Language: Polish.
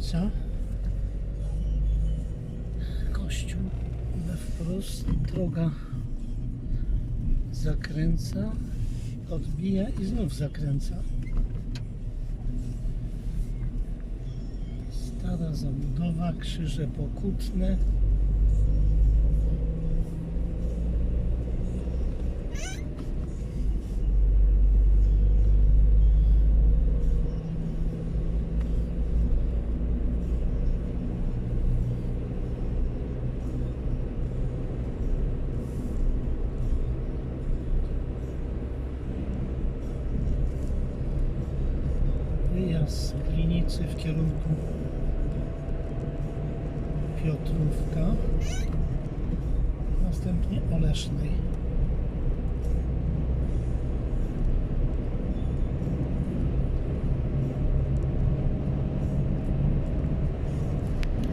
Glinica. Kościół we wprost. Droga zakręca, odbija i znów zakręca. Stara zabudowa, krzyże pokutne. Wyjazd z Glinicy w kierunku Piotrówka, następnie Olesznej.